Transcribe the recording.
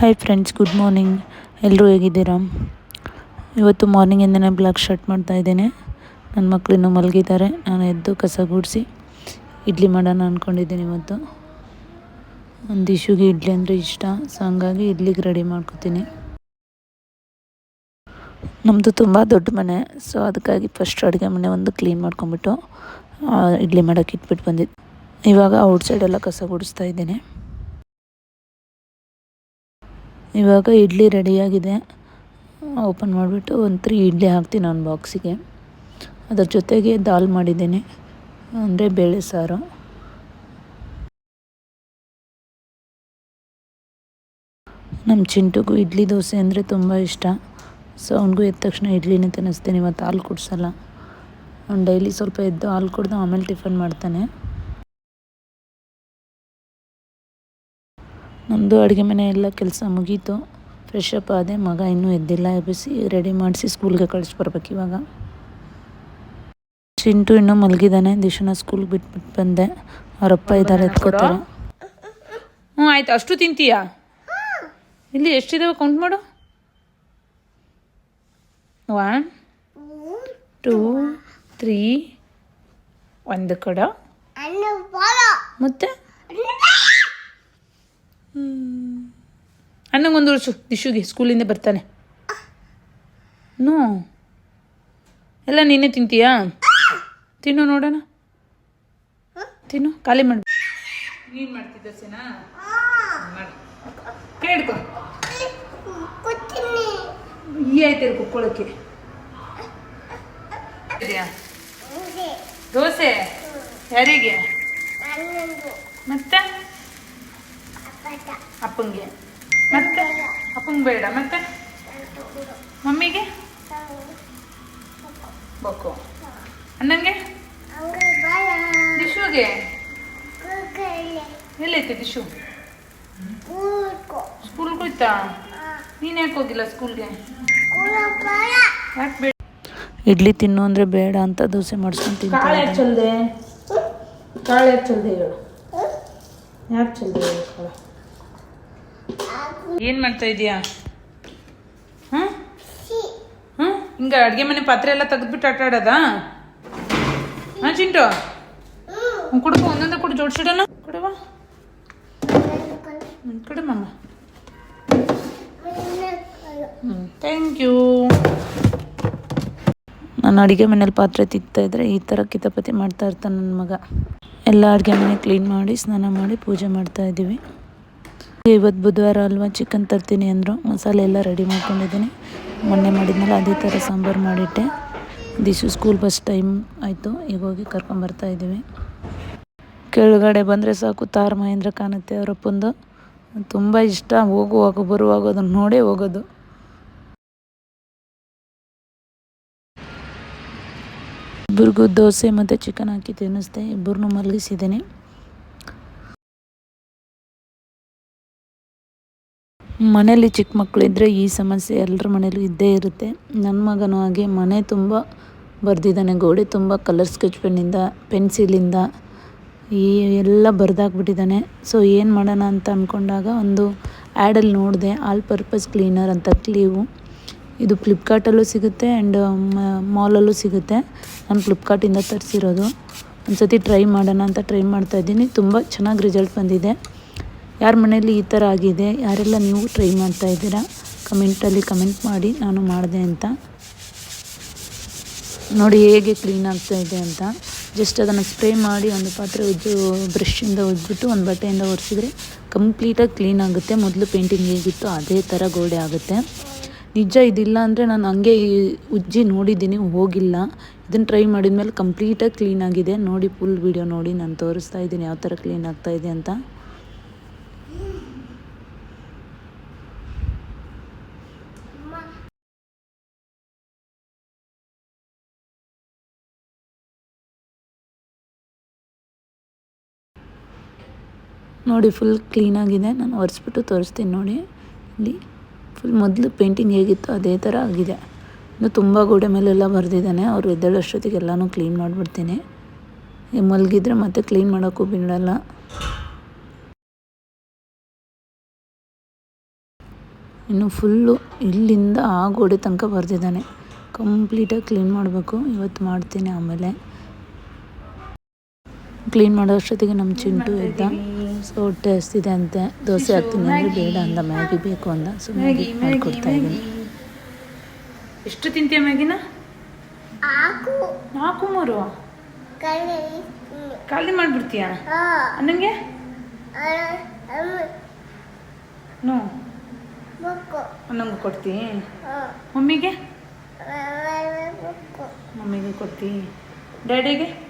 Hi friends good morning ಎಲ್ಲರೂ ಹೇಗಿದ್ದೀರಾ? ಇವತ್ತು ಮಾರ್ನಿಂಗಿಂದನೇ ಬ್ಲಾಗ್ ಶರ್ಟ್ ಮಾಡ್ತಾ ಇದ್ದೇನೆ. ನನ್ನ ಮಕ್ಕಳು ಮಲಗಿದ್ದಾರೆ. ನಾನು ಎದ್ದು ಕಸ ಗುಡಿಸಿ ಇಡ್ಲಿ ಮಾಡೋಣ ಅಂದ್ಕೊಂಡಿದ್ದೀನಿ ಇವತ್ತು. ಒಂದು ಇಶುಗೆ ಇಡ್ಲಿ ಅಂದರೆ ಇಷ್ಟ. ಸೊ ಹಂಗಾಗಿ ಇಡ್ಲಿಗೆ ರೆಡಿ ಮಾಡ್ಕೊತೀನಿ. ನಮ್ಮದು ತುಂಬ ದೊಡ್ಡ ಮನೆ. ಸೊ ಅದಕ್ಕಾಗಿ ಫಸ್ಟ್ ಅಡುಗೆ ಮನೆ ಒಂದು ಕ್ಲೀನ್ ಮಾಡ್ಕೊಂಬಿಟ್ಟು ಇಡ್ಲಿ ಮಾಡೋಕ್ಕೆ ಇಟ್ಬಿಟ್ಟು ಬಂದಿದ್ದು ಇವಾಗ ಔಟ್ಸೈಡೆಲ್ಲ ಸೈಡ್ ಕಸ ಗುಡಿಸ್ತಾ ಇದ್ದೀನಿ. ಇವಾಗ ಇಡ್ಲಿ ರೆಡಿಯಾಗಿದೆ. ಓಪನ್ ಮಾಡಿಬಿಟ್ಟು ಒಂದು ತ್ರೀ ಇಡ್ಲಿ ಹಾಕ್ತೀನಿ ಒಂದು ಬಾಕ್ಸಿಗೆ. ಅದರ ಜೊತೆಗೆ ದಾಲ್ ಮಾಡಿದ್ದೀನಿ, ಅಂದರೆ ಬೇಳೆ ಸಾರು. ನಮ್ಮ ಚಿಂಟುಗೂ ಇಡ್ಲಿ ದೋಸೆ ಅಂದರೆ ತುಂಬ ಇಷ್ಟ. ಸೊ ಅವನಿಗೂ ಎದ್ದ ತಕ್ಷಣ ಇಡ್ಲಿನೇ ತಿನ್ನಿಸ್ತೀನಿ, ಇವತ್ತು ಹಾಲು ಕುಡಿಸಲ್ಲ. ಅವ್ನು ಡೈಲಿ ಸ್ವಲ್ಪ ಎದ್ದು ಹಾಲು ಕುಡ್ದು ಆಮೇಲೆ ಟಿಫನ್ ಮಾಡ್ತಾನೆ. ನಮ್ಮದು ಅಡುಗೆ ಮನೆ ಎಲ್ಲ ಕೆಲಸ ಮುಗೀತು. ಫ್ರೆಶ್ ಅಪ್ ಆದೆ ಮಗ ಇನ್ನೂ ಎದ್ದಿಲ್ಲ ಎಬ್ಬಿಸಿ ರೆಡಿ ಮಾಡಿಸಿ ಸ್ಕೂಲ್ಗೆ ಕಳಿಸ್ಬರ್ಬೇಕು ಇವಾಗ. ಚಿಂಟು ಇನ್ನೂ ಮಲಗಿದ್ದಾನೆ ದಿಶನ ಸ್ಕೂಲ್ಗೆ ಬಿಟ್ಬಿಟ್ಟು ಬಂದೆ. ಅವರಪ್ಪ ಇದ್ದಾರೆ ಎತ್ಕೋತಾರೆ. ಹ್ಞೂ ಆಯ್ತು. ಅಷ್ಟು ತಿಂತೀಯಾ? ಇಲ್ಲಿ ಎಷ್ಟಿದಾವೆ ಕೌಂಟ್ ಮಾಡು. ಒನ್ ಟೂ ತ್ರೀ ಒಂದು ಕಡ. ಮತ್ತೆ? ವರ್ಷು ದಿಶುಗೆ ಸ್ಕೂಲಿಂದ ಬರ್ತಾನೆ. ನೋ. ಎಲ್ಲ ನೀನೆ ತಿಂತೀಯಾ? ತಿನ್ನು ನೋಡೋಣ. ತಿನ್ನು ಖಾಲಿ ಮಾಡಿ. ನೀನು ಮಾಡ್ತಿದ್ದ ಸೇನಾ? ಮಾಡಿ. ಕೈ ಹಿಡ್ಕೊ. ಈ ಆಯ್ತು ಕುಕ್ಕೊಳ್ಳೋಕ್ಕೆ ಇದೆಯಾ? ದೋಸೆ? ಯಾರಿಗೆ? ಮತ್ತೆ? ಅಪ್ಪಂಗೆ. ಮತ್ತೆ? ಅಪ್ಪಂಗೆ ಬೇಡ. ಮತ್ತೆ? ಮಮ್ಮಿಗೆ? ಬೊಕ್ಕು. ಅಣ್ಣಂಗೆ? ದಿಶುಗೆ? ಎಲ್ಲೈತೆ ದಿಶು? ಸ್ಕೂಲ್ಗೆ ಹೋಯ್ತಾ? ನೀನು ಯಾಕೆ ಹೋಗಿಲ್ಲ ಸ್ಕೂಲ್ಗೆ? ಯಾಕೆ ಬೇಡ ಇಡ್ಲಿ ತಿನ್ನು ಅಂದರೆ ಬೇಡ ಅಂತ ದೋಸೆ ಮಾಡಿಸ್ಕೊಂಡು ಕಾಳೆ ಯಾಕೆ ಚಲ್ದೆ? ಕಾಳೆ ಯಾಕೆ ಚಲ್ದೆ ಹೇಳು? ಯಾಕೆ ಚಲ್ದೆ ಹೇಳು ಕಾಳು? ಏನು ಮಾಡ್ತಾ ಇದೀಯಾ? ಹ್ಮ್? ಹ್ಮ್? ಹಿಂಗ ಅಡುಗೆ ಮನೆ ಪಾತ್ರೆ ಎಲ್ಲ ತೆಗೆದ್ಬಿಟ್ಟು ಆಟ ಆಡೋದಾ ಹಾ ಚಿಂಟು? ಕುಡ್ಕೊ ಒಂದೊಂದ ಕುಡ್ ಜೋಡ್ಸಿಡೋಣ? ಕೊಡುವ? ಕೊಡು ಮಮ್ಮ ಥ್ಯಾಂಕ್ ಯು ನಾನು ಅಡುಗೆ ಮನೇಲಿ ಪಾತ್ರೆ ತಿಕ್ತಾ ಇದ್ರೆ ಈ ಥರ ಕಿತಾಪತಿ ಮಾಡ್ತಾ ಇರ್ತಾನೆ ನನ್ನ ಮಗ. ಎಲ್ಲ ಅಡುಗೆ ಮನೆ ಕ್ಲೀನ್ ಮಾಡಿ ಸ್ನಾನ ಮಾಡಿ ಪೂಜೆ ಮಾಡ್ತಾ ಇದ್ದೀವಿ. ಇವತ್ತು ಬುಧವಾರ ಅಲ್ವಾ? ಚಿಕನ್ ತರ್ತೀನಿ ಅಂದರು. ಮಸಾಲೆ ಎಲ್ಲ ರೆಡಿ ಮಾಡ್ಕೊಂಡಿದ್ದೀನಿ. ಮೊನ್ನೆ ಮಾಡಿದ್ಮೇಲೆ ಅದೇ ಥರ ಸಾಂಬಾರು ಮಾಡಿಟ್ಟೆ. ದಿಸು ಸ್ಕೂಲ್ ಬಸ್ ಟೈಮ್ ಆಯಿತು. ಈಗ ಹೋಗಿ ಕರ್ಕೊಂಬರ್ತಾ ಇದ್ದೀವಿ. ಕೆಳಗಡೆ ಬಂದರೆ ಸಾಕು, ತಾರ್ ಮಹೇಂದ್ರ ಕಾಣುತ್ತೆ ಅವರಪ್ಪಂದು ತುಂಬ ಇಷ್ಟ. ಹೋಗುವಾಗ ಬರುವಾಗ ಅದನ್ನು ನೋಡೇ ಹೋಗೋದು. ಇಬ್ಬರಿಗೂ ದೋಸೆ ಮತ್ತು ಚಿಕನ್ ಹಾಕಿ ತಿನ್ನಿಸ್ದೆ. ಇಬ್ಬರನ್ನೂ ಮಲಗಿಸಿದ್ದೀನಿ. ಮನೇಲಿ ಚಿಕ್ಕ ಮಕ್ಕಳಿದ್ರೆ ಈ ಸಮಸ್ಯೆ ಎಲ್ಲರ ಮನೇಲೂ ಇದ್ದೇ ಇರುತ್ತೆ. ನನ್ನ ಮಗನೂ ಹಾಗೆ ಮನೆ ತುಂಬ ಬರೆದಿದ್ದಾನೆ, ಗೋಡೆ ತುಂಬ ಕಲರ್ ಸ್ಕೆಚ್ ಪೆನ್ನಿಂದ ಪೆನ್ಸಿಲಿಂದ ಈ ಎಲ್ಲ ಬರೆದಾಕ್ಬಿಟ್ಟಿದ್ದಾನೆ. ಸೊ ಏನು ಮಾಡೋಣ ಅಂತ ಅಂದ್ಕೊಂಡಾಗ ಒಂದು ಆ್ಯಡಲ್ಲಿ ನೋಡಿದೆ ಆಲ್ ಪರ್ಪಸ್ ಕ್ಲೀನರ್ ಅಂತ ಕ್ಲೀವು ಇದು ಫ್ಲಿಪ್ಕಾರ್ಟಲ್ಲೂ ಸಿಗುತ್ತೆ ಆ್ಯಂಡ್ ಮಾಲಲ್ಲೂ ಸಿಗುತ್ತೆ. ನಾನು ಫ್ಲಿಪ್ಕಾರ್ಟಿಂದ ತರಿಸಿರೋದು. ಒಂದು ಸತಿ ಟ್ರೈ ಮಾಡೋಣ ಅಂತ ಟ್ರೈ ಮಾಡ್ತಾಯಿದ್ದೀನಿ ತುಂಬ ಚೆನ್ನಾಗಿ ರಿಸಲ್ಟ್ ಬಂದಿದೆ. ಯಾರ ಮನೇಲಿ ಈ ಥರ ಆಗಿದೆ, ಯಾರೆಲ್ಲ ನೀವು ಟ್ರೈ ಮಾಡ್ತಾ ಇದ್ದೀರಾ ಕಮೆಂಟಲ್ಲಿ ಕಮೆಂಟ್ ಮಾಡಿ, ನಾನು ಮಾಡಿದೆ ಅಂತ. ನೋಡಿ ಹೇಗೆ ಕ್ಲೀನ್ ಆಗ್ತಾ ಇದೆ ಅಂತ. ಜಸ್ಟ್ ಅದನ್ನು ಸ್ಪ್ರೇ ಮಾಡಿ ಒಂದು ಪಾತ್ರೆ ಉಜ್ಜು ಬ್ರಷಿಂದ ಉಜ್ಜಿಬಿಟ್ಟು ಒಂದು ಬಟ್ಟೆಯಿಂದ ಒರೆಸಿದ್ರೆ ಕಂಪ್ಲೀಟಾಗಿ ಕ್ಲೀನ್ ಆಗುತ್ತೆ. ಮೊದಲು ಪೇಂಟಿಂಗ್ ಹೇಗಿತ್ತು ಅದೇ ಥರ ಗೋಡೆ ಆಗುತ್ತೆ. ನಿಜ ಇದಿಲ್ಲ ಅಂದರೆ ನಾನು ಹಂಗೆ ಉಜ್ಜಿ ನೋಡಿದ್ದೀನಿ, ಹೋಗಿಲ್ಲ. ಇದನ್ನು ಟ್ರೈ ಮಾಡಿದ ಮೇಲೆ ಕಂಪ್ಲೀಟಾಗಿ ಕ್ಲೀನ್ ಆಗಿದೆ. ನೋಡಿ ಫುಲ್ ವೀಡಿಯೋ ನೋಡಿ, ನಾನು ತೋರಿಸ್ತಾ ಇದ್ದೀನಿ ಯಾವ ಥರ ಕ್ಲೀನ್ ಆಗ್ತಾಯಿದೆ ಅಂತ. ನೋಡಿ ಫುಲ್ ಕ್ಲೀನಾಗಿದೆ ನಾನು ಒರೆಸ್ಬಿಟ್ಟು ತೋರಿಸ್ತೀನಿ ನೋಡಿ. ಇಲ್ಲಿ ಫುಲ್ ಮೊದಲು ಪೇಂಟಿಂಗ್ ಹೇಗಿತ್ತು ಅದೇ ಥರ ಆಗಿದೆ. ಇನ್ನು ತುಂಬ ಗೋಡೆ ಮೇಲೆಲ್ಲ ಬರೆದಿದ್ದಾನೆ. ಅವರು ಎದ್ದೇಳೋಷ್ಟೊತ್ತಿಗೆ ಎಲ್ಲನೂ ಕ್ಲೀನ್ ಮಾಡಿಬಿಡ್ತೀನಿ. ಮಲಗಿದ್ರೆ ಮತ್ತೆ ಕ್ಲೀನ್ ಮಾಡೋಕ್ಕೂ ಬಿಡಲ್ಲ. ಇನ್ನು ಫುಲ್ಲು ಇಲ್ಲಿಂದ ಆ ಗೋಡೆ ತನಕ ಬರೆದಿದ್ದಾನೆ. ಕಂಪ್ಲೀಟಾಗಿ ಕ್ಲೀನ್ ಮಾಡಬೇಕು. ಇವತ್ತು ಮಾಡ್ತೀನಿ ಆಮೇಲೆ. ಕ್ಲೀನ್ ಮಾಡೋ ಅಷ್ಟೊತ್ತಿಗೆ ನಮ್ಮ ಚಿಂಟು ಎದ್ದ ಸೊ ಹೊಟ್ಟೆ ಹಸ್ತಿದೆ ಅಂತೆ. ದೋಸೆ ಹಾಕ್ತೀನಿ ಅಂದರೆ ಬೇಡ ಅಂದ. ಮ್ಯಾಗಿ ಬೇಕು ಅಂದ. ಸೊ ಮ್ಯಾಗಿ ಮಾಡಿಕೊಡ್ತಾ ಇದ್ದೀನಿ. ಎಷ್ಟು ತಿಂತೀಯ ಮ್ಯಾಗಿನ? ಆಕು ನಾಲ್ಕು ಮೂರು? ಖಾಲಿ ಮಾಡ್ಬಿಡ್ತೀಯ? ನನಗೆ ಅಮ್ಮ. No book. ಅನ್ನಂಗೆ ಕೊಡ್ತಿ? ಮಮ್ಮಿಗೆ? ಮಮ್ಮಿಗೆ ಕೊಡ್ತಿ. ಡ್ಯಾಡಿಗೆ?